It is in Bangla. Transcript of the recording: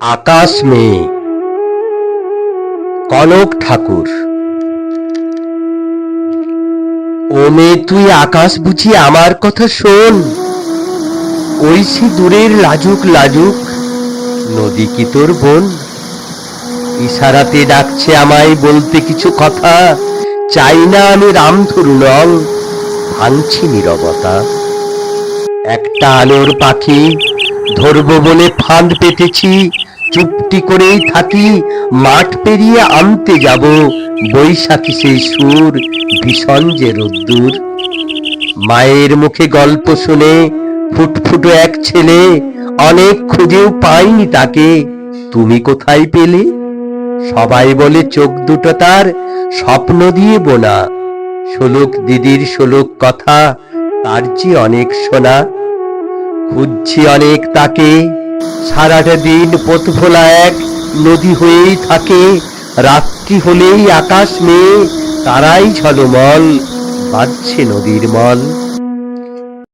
আকাশ মেয়ে কনক ঠাকুর। ও মেয়ে তুই আকাশ বুঝি আমার কথা শোন? ওই দূরের লাজুক লাজুক নদী কি তোর বোন? ইশারাতে ডাকছে আমায় বলতে কিছু কথা। চাই না আমি রামধরু রং ভাঙছি নীরবতা। একটা আলোর পাখি ধরবো বলে ফাঁদ পেতেছি। চুপটি করেই থাকি, মাঠ পেরিয়ে আনতে যাব। বৈশাখী সেই সুর, ভীষণ যে রোদ্দুর। মায়ের মুখে গল্প শুনে, ফুটফুটো এক ছেলে, অনেক খুঁজেও পাইনি তাকে। তুমি কোথায় পেলে? সবাই বলে চোখ দুটো তার, স্বপ্ন দিয়ে বোনা। শোলক দিদির শোলক কথা, তার চেয়ে অনেক শোনা। খুঁজছি অনেক তাকে সারাটা দিন পথ ভোলা এক নদী হয়েই থাকে। রাত্রি হলেই আকাশ মেয়ে, তারাই ঝলমল, বাজছে নদীর মল।